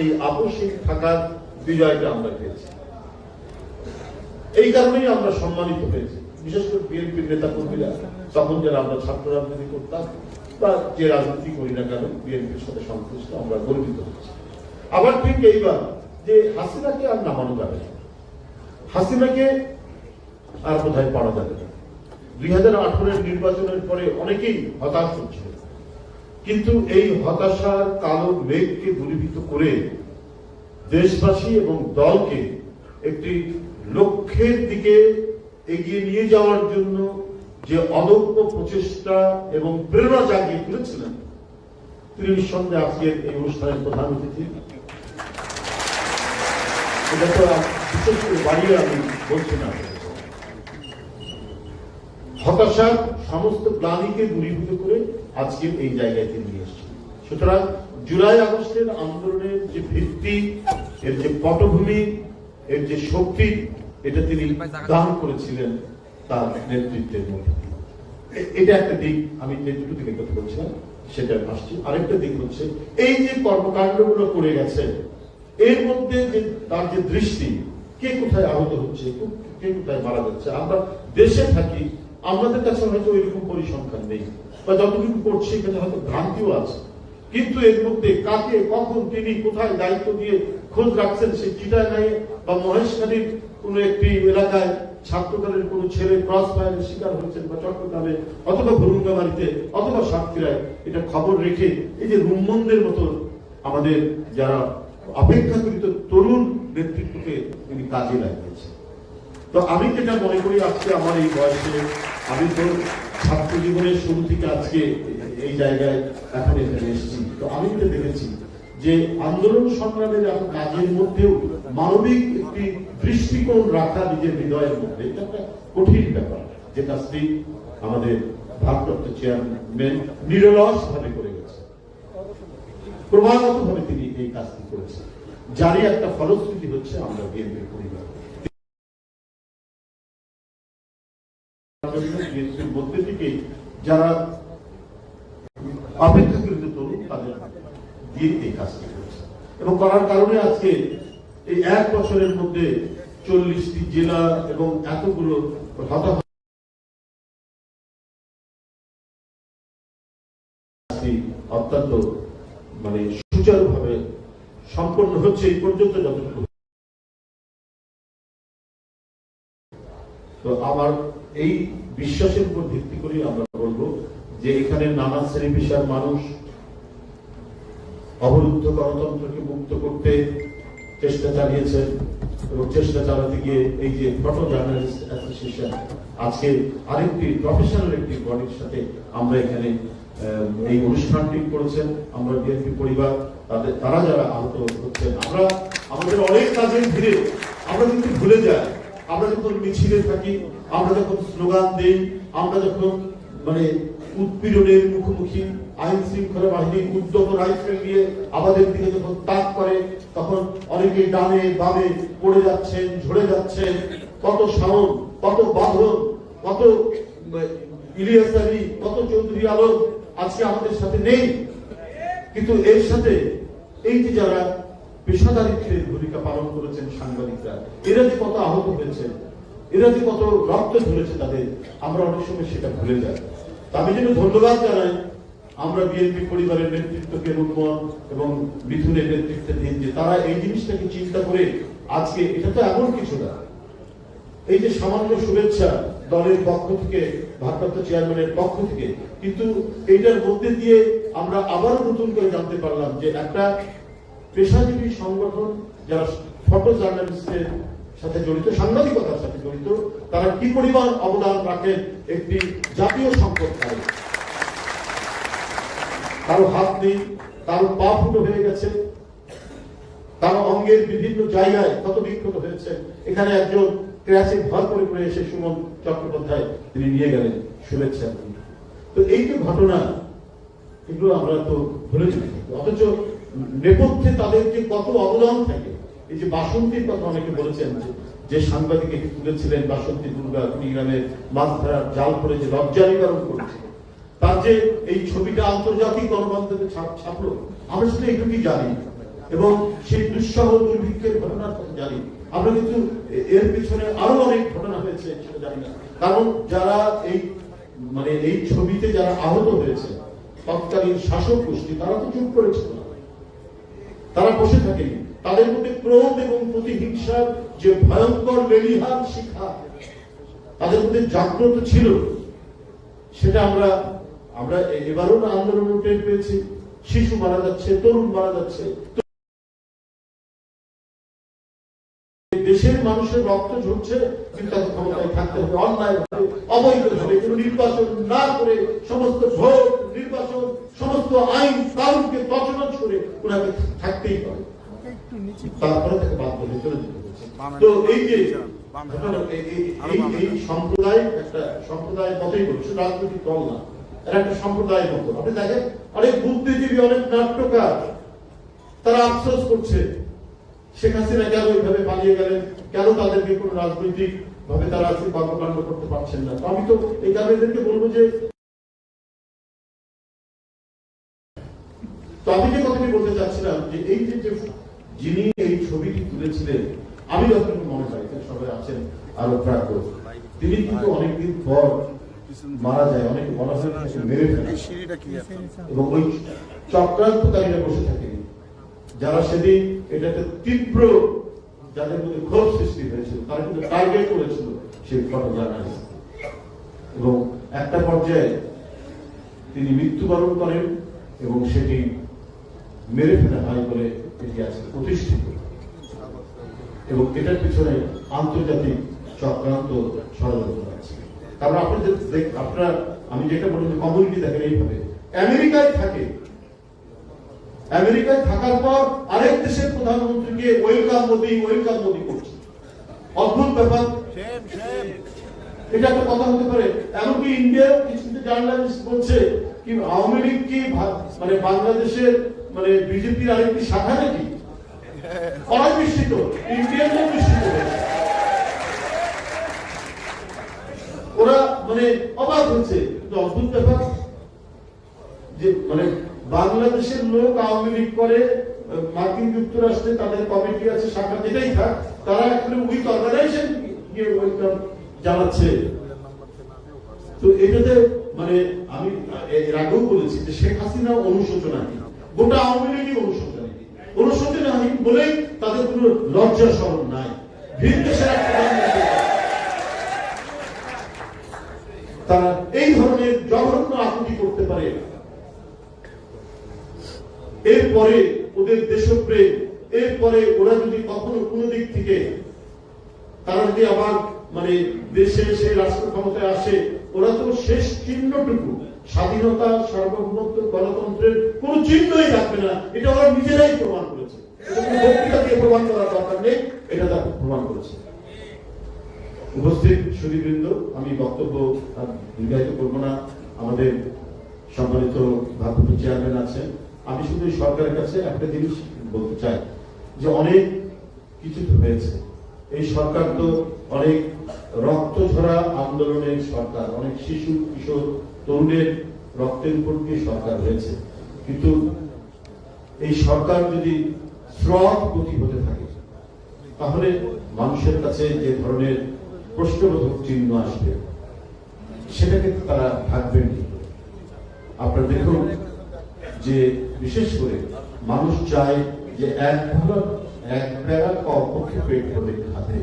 এই আপসিক থাকার বিজয়টা আমরা পেয়েছি। এই কারণেই আমরা সম্মানিত হয়েছি। বিশেষ করে বিএনপির নেতা কর্মীরা তখন যারা আমরা ছাত্র রাজনীতি করতাম বা যে রাজনীতি করি না কেন, বিএনপির সাথে সংশ্লিষ্ট আমরা গর্বিত হচ্ছি আবার ঠিক এইবার যে হাসিনাকে আর নামানো যাবে না। হাসিনাকে আর কোথায় পাওয়া যাবে না। দুই হাজার আঠারোর নির্বাচনের পরে অনেকেই হতাশ হচ্ছে। কিন্তু এই হতাশার কালো মেঘকে দূরীভূত করে দেশবাসী এবং দলকে একটি লক্ষ্যের দিকে এগিয়ে নিয়ে যাওয়ার জন্য যে অদম্য প্রচেষ্টা এবং প্রেরণা জাগিয়ে তুলেছিলেন, তিনি নিঃসন্দেহে আজকের এই অনুষ্ঠানের প্রধান অতিথি। এটা বিশেষ করে বাড়িয়ে আমি বলছি না। হতাশার সমস্ত প্লানিকে দূরীভূত করে আজকে এই জায়গায় তিনি নিয়ে এসেছেন। সুতরাং জুলাই আগস্টের আন্দোলনের যে ভিত্তি, এর যে পটভূমি, এর যে শক্তি, এটা তিনি দান করেছিলেন তার নেতৃত্বের মধ্যে এটা একটা দিক, আমি যে দুটো দিকে কথা বলছিলাম, সেটা আসছি। আরেকটা দিক হচ্ছে, এই যে কর্মকাণ্ডগুলো করে গেছে এর মধ্যে যে তার যে দৃষ্টি, কে কোথায় আহত হচ্ছে কে কোথায় মারা যাচ্ছে, আমরা দেশে থাকি আমাদের কাছে হয়তো এরকম পরিসংখ্যান নেই। বা যতটুকু করছি, এখানে হয়তো ভ্রান্তিও আছে। কিন্তু এর মধ্যে কাকে, কখন, তিনি কোথায় দায়িত্ব দিয়ে খোঁজ রাখছেন সেই চিটাগাঁয়ে বা মহেশখালীর কোন একটি এলাকায় ছাত্রদলের কোন ছেলে ক্রস ফায়ারের শিকার হয়েছেন বা চট্টগ্রামে, অথবা ভরুঙ্গাবাড়িতে অথবা সাতক্ষীরায়। এটা খবর রেখে এই যে রুম্মনদের মতো আমাদের যারা অপেক্ষাকৃত তরুণ নেতৃত্বকে তিনি কাজে লাগিয়েছেন। তো আমি যেটা মনে করি, আজকে আমার এই বয়সে আমি তো ছাত্র জীবনের শুরু থেকে আজকে এই জায়গায় এখন এখানে এসেছি। তো আমি যেটা দেখেছি যে আন্দোলন সংগ্রামের কাজের মধ্যেও মানবিক একটি দৃষ্টিকোণ রাখা নিজের হৃদয়ের মধ্যে। এটা একটা কঠিন ব্যাপার যে কাজটি আমাদের ভারপ্রাপ্ত চেয়ারম্যান নিরলস ভাবে করে গেছে। ক্রমাগত ভাবে তিনি এই কাজটি করেছেন। যারই একটা ফলশ্রুতি হচ্ছে আমরা বিএনপি পরিবার। বিএনপির মধ্যে থেকে যারা অপেক্ষাকৃত তরুণ তাদের দিয়ে এই কাজটি এবং করার কারণে আজকে এই এক বছরের মধ্যে চল্লিশটি জেলা এবং এতগুলো অত্যন্ত মানে সুচারুভাবে সম্পন্ন হচ্ছে, এই পর্যন্ত যতটুকু তো আমার এই বিশ্বাসের উপর ভিত্তি করে আমরা বলব যে এখানে নানা শ্রেণি পেশার মানুষ অবরুদ্ধ গণতন্ত্রকে মুক্ত করতে চেষ্টা চালিয়েছেন এবং চেষ্টা চালাতে গিয়ে এই যে ফটো জার্নালিস্ট অ্যাসোসিয়েশন, আজকে আরেকটি প্রফেশনাল একটি বডির সাথে আমরা এখানে এই অনুষ্ঠানটি করেছেন। আমরা বিএনপি পরিবার, তাদের, তারা যারা আহত হচ্ছেন, আমরা, আমাদের অনেক কাজের ভিড়ে, আমরা কিন্তু ভুলে যাই। আমরা যখন মিছিলে থাকি, আমরা যখন স্লোগান দেই, আমরা যখন মানে উৎপীড়নের মুখোমুখি আইন শৃঙ্খলা বাহিনী উদ্যত রাইফেল নিয়ে আমাদের দিকে যখন তাক করে, তখন অনেকে ডানে বামে পড়ে যাচ্ছেন, ঝরে যাচ্ছেন। কত শাওন, কত বাঁধন, কত ইলিয়াস আলী, কত চৌধুরী আলম আজকে আমাদের সাথে নেই। কিন্তু এর সাথে এই যে যারা পেশাদারিত্বের ভূমিকা পালন করেছেন সাংবাদিকরা। এরা যে কত আহত হয়েছে। এরা যে কত রক্ত ধরেছে তাদের। আমরা অনেক সময় সেটা ভুলে যাই। আমি যেন ধন্যবাদ জানাই আমরা বিএনপি পরিবারের নেতৃত্বকে রূপমন এবং মিথুনের নেতৃত্বে দিন যে তারা এই জিনিসটাকে চিন্তা করে আজকে এটা তো এমন কিছু না। এই যে সামান্য শুভেচ্ছা দলের পক্ষ থেকে, ভারপ্রাপ্ত চেয়ারম্যানের পক্ষ থেকে, কিন্তু এইটার মধ্যে দিয়ে আমরা আবারও নতুন করে জানতে পারলাম যে একটা পেশাজীবী সংগঠন যারা ফটো জার্নালিস্টের সাথে জড়িত, সাংবাদিকতার সাথে জড়িত, তারা কি পরিমাণ অবদান রাখেন একটি জাতীয় সম্পদকারী কারও হাত নেই, কারও পা ফুটো হয়ে গেছে তার অঙ্গের বিভিন্ন জায়গায় কত বিক্ষত হয়েছে। এখানে একজন ক্র্যাশে ভর করে করে এসে সুমন চট্টোপাধ্যায় তিনি নিয়ে গেলেন শুভেচ্ছা। তো এই যে ঘটনা, এগুলো আমরা তো ভুলে যাই। অথচ নেপথ্যে তাদের যে কত অবদান থাকে, এই যে বাসন্তীর কথা অনেকে বলেছেন যে- সাংবাদিক এটি তুলেছিলেন বাসন্তী দুর্গা কুড়িগ্রামে মাছ ধরার জাল করে যে লজ্জা নিবারণ করেছিল তার যে এই ছবিটা আন্তর্জাতিক গণমাধ্যমে ছাপ- ছাপলো, আমরা শুধু এটুকুই জানি। এবং সেই দুঃসহ দুর্ভিক্ষের ঘটনার কথা জানি। আমরা কিন্তু এর পিছনে আরও অনেক ঘটনা হয়েছে, সেটা জানি না। কারণ যারা এই মানে এই ছবিতে যারা আহত হয়েছে, তৎকালীন শাসক গোষ্ঠী, তারা তো চুপ করেছিল। তারা বসে থাকেনি তাদের মধ্যে ক্রোধ এবং প্রতিহিংসার যে ভয়ঙ্কর লেলিহান শিক্ষা তাদের মধ্যে জাগ্রত ছিল। সেটা আমরা আমরা এবারও আন্দোলন টের পেয়েছি। শিশু মারা যাচ্ছে, তরুণ মারা যাচ্ছে। দেশের মানুষের রক্ত ঝরছে ক্ষমতায় থাকতে হবে। অন্যায় ভাবে অবৈধ কোনো নির্বাচন না করে সমস্ত ভোট, নির্বাচন, সমস্ত আইন করে ওনাকে থাকতেই তারপরে তাকে হয়ে চলে যেতে তো এই যে, এই- সম্প্রদায় একটা সম্প্রদায় মতই বলছে রাজনৈতিক দল না। একটা মতো আপনি দেখেন, অনেক বুদ্ধিজীবী, অনেক নাট্যকার, তারা আফসোস করছে। শেখ হাসিনা কেন ওইভাবে পালিয়ে গেলেন? কেন তাদেরকে কোনো রাজনৈতিক ভাবে তারা আজকে কর্মকাণ্ড করতে পারছেন না? তো আমি তো এই কারণে এদেরকে বলব যে তো আমি যে কথাটি বলতে চাচ্ছিলাম যে এই যে যিনি এই ছবিটি তুলেছিলেন আমি যতটুকু মনে সবাই আছেন আরও প্রাক তিনি কিন্তু অনেকদিন পর মারা যায় অনেক মেরে ফেলে? এবং ওই চক্রান্তকারীরা বসে থাকেনি যারা সেদিন এটাতে তীব্র যাদের মধ্যে ক্ষোভ সৃষ্টি হয়েছিল, তারা কিন্তু টার্গেট করেছিল সেই ফটো জার্নালিস্ট এবং একটা পর্যায়ে তিনি মৃত্যুবরণ করেন এবং সেটি মেরে ফেলা হয় বলে এটি আজকে প্রতিষ্ঠিত। এবং এটার পিছনে আন্তর্জাতিক চক্রান্ত ষড়যন্ত্র আছে। কারণ দেখ- আপনারা আমি যেটা বলি কমিউনিটি দেখেন এইভাবে। আমেরিকায় থাকে আমেরিকায় থাকার পর আরেক দেশের প্রধানমন্ত্রীকে ওয়েলকাম মোদি ওয়েলকাম মোদি করছে। অদ্ভুত ব্যাপার. এটা একটা কথা হতে পারে। এমনকি ইন্ডিয়ার কিছু কিছু জার্নালিস্ট বলছে কি, আওয়ামী লীগ কি মানে বাংলাদেশের মানে বিজেপির আরেকটি শাখা নাকি? অনেক বিস্মিত ইন্ডিয়ানরা। ওরা মানে অবাক হচ্ছে। অদ্ভুত ব্যাপার যে মানে বাংলাদেশের লোক আওয়ামী লীগ করে, মার্কিন যুক্তরাষ্ট্রে তাদের কমিটি আছে, শাখা যেটাই থাক, তারা একটা উইথ অর্গানাইজেশন গিয়ে ওয়েলকাম জানাচ্ছে। তো এটাতে মানে আমি এর আগেও বলেছি যে শেখ হাসিনা অনুশোচনাহীন গোটা আওয়ামী লীগই অনুশোচনাহীন অনুশোচনাহীন বলেই তাদের কোনো লজ্জা স্মরণ নাই। ভিন তারা এই ধরনের জঘন্য আকুতি করতে পারে এরপরে ওদের দেশপ্রেম, এরপরে ওরা যদি কখনো কোনো দিক থেকে তারা যদি আবার মানে দেশে এসে রাষ্ট্র ক্ষমতায় আসে, ওরা তো শেষ চিহ্নটুকু। স্বাধীনতা, সার্বভৌমত্ব, গণতন্ত্রের কোন চিহ্নই রাখবে না। এটা ওরা নিজেরাই প্রমাণ করেছে। আমাদের সম্মানিত ভারপ্রাপ্ত চেয়ারম্যান আছেন আমি শুধু সরকারের কাছে একটা জিনিস বলতে চাই যে অনেক কিছু হয়েছে। এই সরকার তো অনেক রক্ত ঝরা আন্দোলনের সরকার, অনেক শিশু, কিশোর, তরুণের রক্তের উপর দিয়ে সরকার হয়েছে। কিন্তু এই সরকার যদি গতি হতে থাকে, তাহলে মানুষের কাছে যে ধরনের প্রশ্নবোধক চিহ্ন আসবে, সেটাকে তারা থাকবেন আপনারা দেখুন যে বিশেষ করে মানুষ চায় যে এক ভারত এক প্যারা কমপক্ষে পেট করে খাতে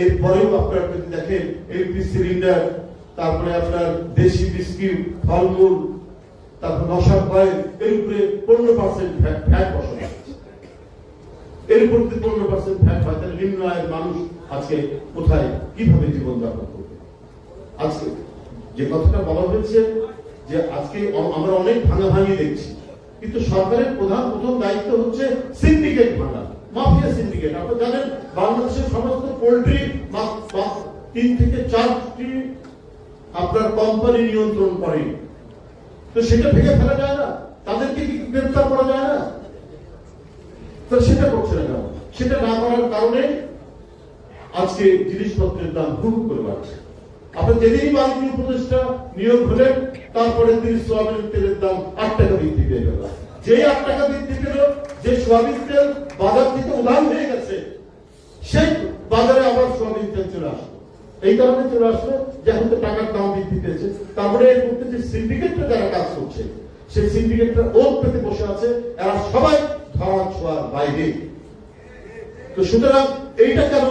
এরপরেও আপনারা যদি দেখেন এলপি সিলিন্ডার তারপরে আপনার দেশি বিস্কিট, ফলমূল, তারপর নশার কয়েল এর উপরে পনেরো পার্সেন্ট ভ্যাট বসানো এর উপর যদি পনেরো পার্সেন্ট ভ্যাট হয়, তাহলে নিম্ন আয়ের মানুষ আজকে কোথায়, কীভাবে জীবনযাপন করবে? আজকে যে কথাটা বলা হয়েছে যে আজকে আমরা অনেক ভাঙা ভাঙাভাঙি দেখছি, কিন্তু সরকারের প্রধান, প্রথম দায়িত্ব হচ্ছে সিন্ডিকেট ভাঙা মাফিয়া সিন্ডিকেট আপনি জানেন, বাংলাদেশের সমস্ত পোল্ট্রি তিন থেকে চারটি আপনার কোম্পানি নিয়ন্ত্রণ করে তো সেটা ভেঙে ফেলা যায় না। তাদেরকে কি গ্রেফতার করা যায় না? তো সেটা করছে না কেন? সেটা না করার কারণে আজকে জিনিসপত্রের দাম হুক করে বাড়ছে। আপনি যেদিনই বাণিজ্য উপদেষ্টা নিয়োগ হলেন তারপরে তিনি সোয়াবিন তেলের দাম আট টাকা বৃদ্ধি পেয়ে গেল। যেই আট টাকা বৃদ্ধি পেল, যে সোয়াবিন তেল বাজার থেকে উধান হয়ে গেছে, সেই বাজারে আবার সোয়াবিন তেল চলে আসলো। এই কারণে চলে আসলো যে এখন তো টাকার দাম বৃদ্ধি পেয়েছে। তারপরে এর মধ্যে যে সিন্ডিকেটটা যারা কাজ করছে, সেই সিন্ডিকেটটা ওত পেতে বসে আছে, এরা সবাই ধরা ছোঁয়ার বাইরে। তো সুতরাং এইটা কেন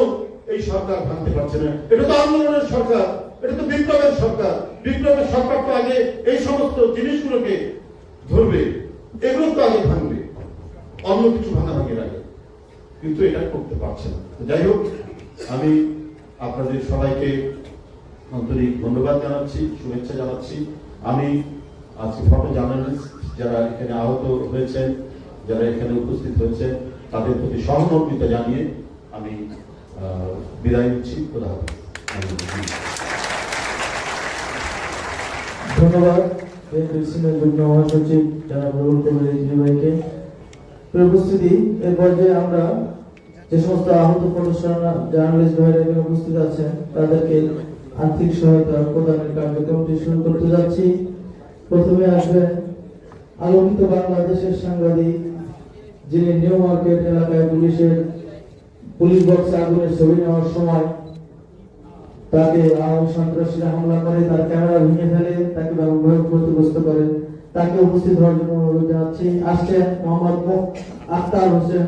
এই সরকার ভাঙতে পারছে না? এটা তো আন্দোলনের সরকার, এটা তো বিপ্লবের সরকার। বিপ্লবের সরকার তো আগে এই সমস্ত জিনিসগুলোকে ধরবে, এগুলো তো আগে ভাঙবে। অন্য কিছু ভাঙাভাঙির আগে। কিন্তু এটা করতে পারছে না। যাই হোক, আমি আপনাদের সবাইকে আন্তরিক ধন্যবাদ জানাচ্ছি, শুভেচ্ছা জানাচ্ছি। আমি আজকে ফটো জার্নালিস্ট যারা এখানে আহত হয়েছেন, যারা এখানে উপস্থিত হয়েছেন, তাদের প্রতি সহমর্মিতা জানিয়ে আমি বিদায় নিচ্ছি। ধন্যবাদ। যুগ্ম মহাসচিব প্রিয় উপস্থিতি আমরা যে সমস্ত আহত জার্নালিস্ট ভাইরা এখানে উপস্থিত আছেন, তাদেরকে আর্থিক সহায়তা প্রদানের কার্যক্রমটি শুরু করতে যাচ্ছি। প্রথমে আসবেন আলোকিত বাংলাদেশের সাংবাদিক, যিনি নিউ মার্কেট এলাকায় পুলিশের পুলিশ বক্সে আগুনের ছবি নেওয়ার সময় তাকে আওয়ামী সন্ত্রাসীরা হামলা করে, তার ক্যামেরা ভেঙে ফেলে, তাকে ব্যাপকভাবে ক্ষতিগ্রস্ত করে। তাকে উপস্থিত হওয়ার জন্য অনুরোধ জানাচ্ছি। আসছেন মোহাম্মদ আক্তার হোসেন।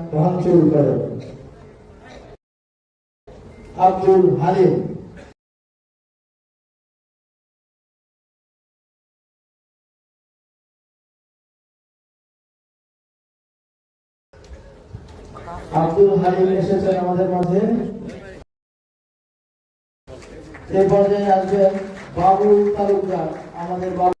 ভাঙচুর করে আব্দুল হালিম। আব্দুল হালিম এসেছেন আমাদের মাঝে। এই পর্যায়ে আসবেন বাবুল তালুকদার, আমাদের বাবু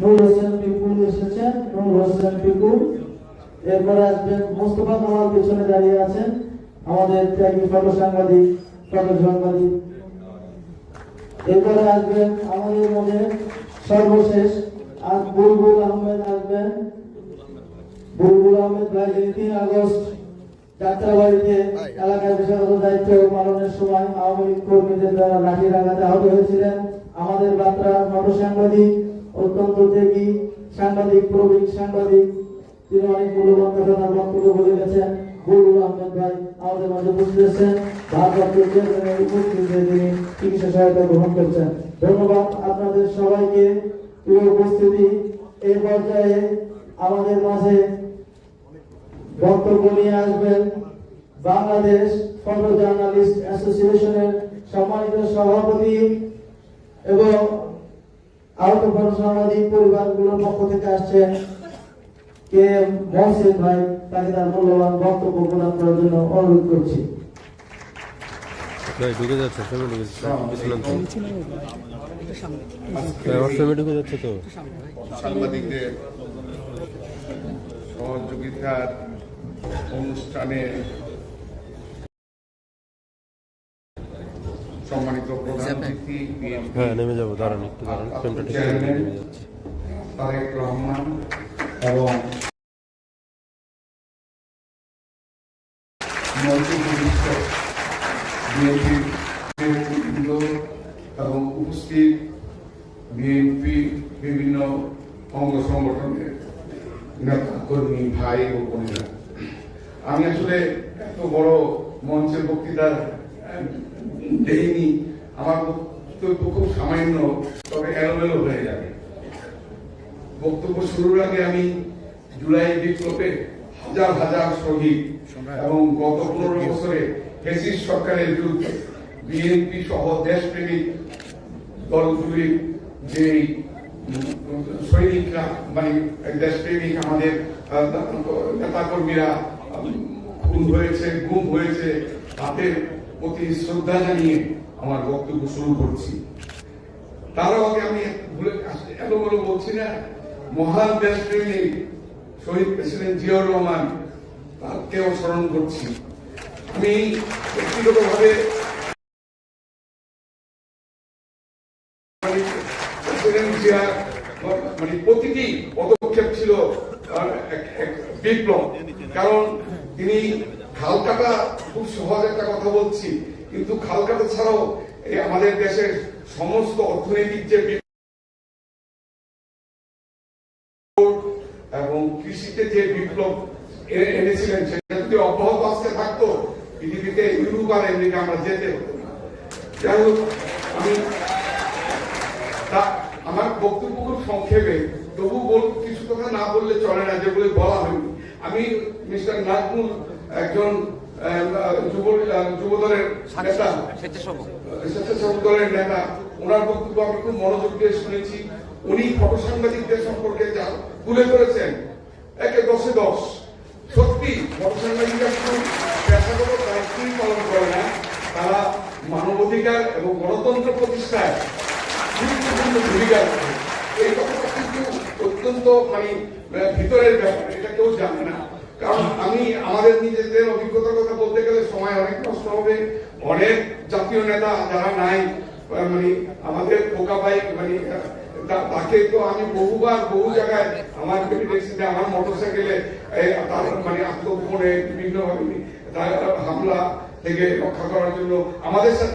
নূর হোসেন পিপুল এসেছেন নূর হোসেন পিপুল এরপরে আসবেন মোস্তফা কামাল, পেছনে দাঁড়িয়ে আছেন আমাদের ত্যাগী সাংবাদিক সাংবাদিক এরপরে আসবেন আমাদের মধ্যে সর্বশেষ আজ বুলবুল আহমেদ আসবেন। বুলবুল আহমেদ ভাই তিন আগস্ট যাত্রাবাড়িতে এলাকার বিষয়গত দায়িত্ব পালনের সময় আওয়ামী লীগ কর্মীদের দ্বারা লাঠির আঘাতে আহত হয়েছিলেন। আমাদের বার্তা ফটো সাংবাদিক অত্যন্ত ত্যাগী, সাংবাদিক, প্রবীণ সাংবাদিক। তিনি অনেক মূল্যবান কথা তার বক্তব্য বলে গেছেন। বুলবুল আহমেদ ভাই, আমাদের মাঝে আছেন। ভারপ্রাপ্ত তিনি চিকিৎসা সহায়তা গ্রহণ করছেন। ধন্যবাদ আপনাদের সবাইকে। প্রিয় উপস্থিতি, এই পর্যায়ে আমাদের মাঝে বক্তব্য নিয়ে আসবেন বাংলাদেশ ফটো জার্নালিস্ট অ্যাসোসিয়েশনের সম্মানিত সভাপতি এবং আহত সাংবাদিক পরিবারগুলোর পক্ষ থেকে আসছেন কে মহসিন ভাই তাকে তার মূল্যবান বক্তব্য প্রদান করার জন্য অনুরোধ করছি। ঢুকে যাচ্ছে ফ্যামিলি আমার ফ্যামিলি ঢুকে যাচ্ছে তো? সাংবাদিকদের সহযোগিতার অনুষ্ঠানে সম্মানিত প্রধান অতিথি হ্যাঁ নেমে যাব দাঁড়ান একটু দাঁড়ান। ফ্রেমটা ঠিক নেমে যাচ্ছে। তারেক রহমান এবং এবং উপস্থিত বিএনপি বিভিন্ন অঙ্গ সংগঠনের নেতা কর্মী ভাই ও বোনেরা। আমি আসলে এত বড় মঞ্চের বক্তৃতা দেইনি আমার বক্তব্য খুব সামান্য তবে এলোমেলো হয়ে যাবে। বক্তব্য শুরুর আগে আমি জুলাই বিপ্লবে হাজার হাজার শহীদ এবং গত পনেরো বছরে ফেসিস সরকারের বিরুদ্ধে বিএনপি সহ দেশপ্রেমিক দলগুলির যে সৈনিকরা মানে দেশপ্রেমিক আমাদের নেতা কর্মীরা খুন হয়েছে গুম হয়েছে তাদের প্রতি শ্রদ্ধা জানিয়ে আমার বক্তব্য শুরু করছি। তারও আগে আমি ভুলে এলোমেলো বলছি না, মহান দেশপ্রেমী শহীদ প্রেসিডেন্ট জিয়াউর রহমান, তাকেও স্মরণ করছি। আমি ব্যক্তিগতভাবে মানে প্রতিটি পদক্ষেপ ছিল বিপ্লব। কারণ তিনি খালকাটা খুব সহজ একটা কথা বলছি, কিন্তু খালকাটা ছাড়াও আমাদের দেশের সমস্ত অর্থনৈতিক যে এবং কৃষিতে যে বিপ্লব এনেছিলেন, সেটা যদি অব্যাহত আসতে থাকতো, পৃথিবীতে ইউরোপ আর আমেরিকা আমরা যেতে হতো না। যাই হোক, আমি আমার বক্তব্য খুব সংক্ষেপে তবু বল কিছু কথা না বললে চলে না, যেগুলো বলা হয়নি। আমি মিস্টার নাজমুল একজন যুব নেতা স্বেচ্ছাসেবক দলের নেতা ওনার বক্তব্য আমি খুব মনোযোগ দিয়ে শুনেছি। উনি ফটো সাংবাদিকদের সম্পর্কে যা তুলে ধরেছেন একে দশে দশ। সত্যি ফটো সাংবাদিকরা শুধু পেশাগত দায়িত্বই পালন করে না তারা মানবাধিকার এবং গণতন্ত্র প্রতিষ্ঠায় গুরুত্বপূর্ণ ভূমিকা এই কথাটা কিন্তু অত্যন্ত মানে ভিতরের ব্যাপার এটা কেউ জানে না। কারণ আমি আমাদের নিজেদের অভিজ্ঞতার কথা বলতে গেলে সময় অনেক নষ্ট হবে। অনেক জাতীয় নেতা যারা নাই মানে আমাদের পোকা ভাই মানে তাকে তো আমি বহুবার বহু জায়গায় আমার দেখছি আমার মোটরসাইকেলে তার মানে আত্মগোপনে বিভিন্ন ভাবে হামলা থেকে রক্ষা করার জন্য আমাদের সাথে